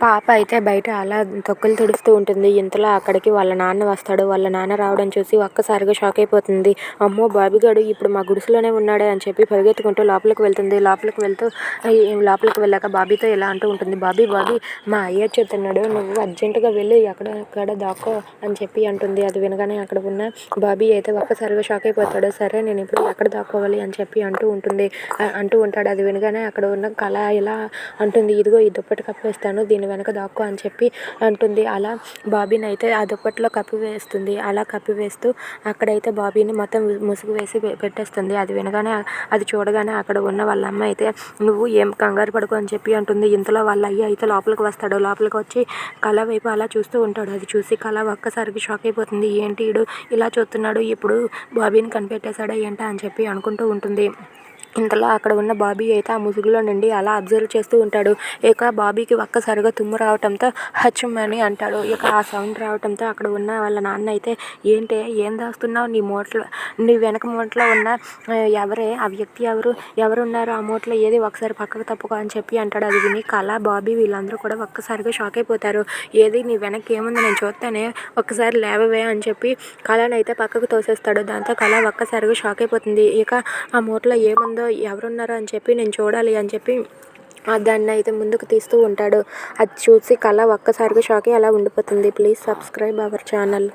పాప అయితే బయట అలా తొక్కులు తుడుస్తూ ఉంటుంది. ఇంతలో అక్కడికి వాళ్ళ నాన్న వస్తాడు. వాళ్ళ నాన్న రావడం చూసి ఒక్కసారిగా షాక్ అయిపోతుంది. అమ్మో బాబీగాడు ఇప్పుడు మా గుడిసెలోనే ఉన్నాడే అని చెప్పి పరిగెత్తుకుంటూ లోపలికి వెళ్తుంది. లోపలికి వెళ్తూ లోపలికి వెళ్ళాక బాబీతో ఇలా అంటూ ఉంటుంది. బాబీ బాబీ మా అయ్య చెప్తున్నాడు నువ్వు అర్జెంటుగా వెళ్ళి. ఎక్కడ ఎక్కడ దాక్కో అని చెప్పి అంటుంది. అది వినగానే అక్కడ ఉన్న బాబీ అయితే ఒక్కసారిగా షాక్ అయిపోతాడు. సరే నేను ఇప్పుడు ఎక్కడ దాక్కోవాలి? అని చెప్పి అంటూ ఉంటుంది. అంటూ ఉంటాడు. అది వినగానే అక్కడ ఉన్న కళ ఇలా అంటుంది. ఇదిగో ఈ దుప్పటి కప్పేస్తాను. దీని వెనక దాక్కో అని చెప్పి అంటుంది. అలా బాబీని అయితే ఆ దుప్పట్లో కప్పివేస్తుంది అలా కప్పివేస్తూ అక్కడైతే బాబీని మొత్తం ముసుగు వేసి పెట్టేస్తుంది. అది వినగానే అది చూడగానే అక్కడ ఉన్న వాళ్ళ అమ్మ అయితే నువ్వు ఏం కంగారు పడుకో అని చెప్పి అంటుంది. ఇంతలో వాళ్ళ అయ్యి అయితే లోపలికి వస్తాడు. లోపలికి వచ్చి కళ వైపు అలా చూస్తూ ఉంటాడు. అది చూసి కళ ఒక్కసారికి షాక్ అయిపోతుంది. ఏంటి ఈడు ఇలా చూస్తున్నాడు? ఇప్పుడు బాబీని కనిపెట్టేశాడా ఏంటా అని చెప్పి అనుకుంటూ ఉంటుంది. ఇంతలో అక్కడ ఉన్న బాబీ అయితే ఆ ముసుగులో నుండి అలా అబ్జర్వ్ చేస్తూ ఉంటాడు. ఇక బాబీకి ఒక్కసారిగా తుమ్ము రావటంతో హచ్చం అని అంటాడు. ఇక ఆ సౌండ్ రావటంతో అక్కడ ఉన్న వాళ్ళ నాన్న అయితే ఏంటి ఏం దాస్తున్నావు? నీ మూటలో నీ వెనక మూటలో ఉన్న ఎవరే? ఆ వ్యక్తి ఎవరు? ఎవరు ఉన్నారు ఆ మూటలో ఏది? ఒకసారి పక్కకు తప్పుకో అని చెప్పి అంటాడు. అది విని కళ బాబీ వీళ్ళందరూ కూడా ఒక్కసారిగా షాక్ అయిపోతారు. ఏది? నీ వెనక్కి ఏముంది? నేను చూస్తానే. ఒక్కసారి లేవవే అని చెప్పి కళను అయితే పక్కకు తోసేస్తాడు. దాంతో కళ ఒక్కసారిగా షాక్ అయిపోతుంది. ఇక ఆ మూటలో ఏముంది? ఎవరున్నారో అని చెప్పి నేను చూడాలి అని చెప్పి దాన్ని అయితే ముందుకు తీస్తూ ఉంటాడు. అది చూసి కళ ఒక్కసారిగా షాక్ అయ్యి అలా ఉండిపోతుంది. Please subscribe our channel.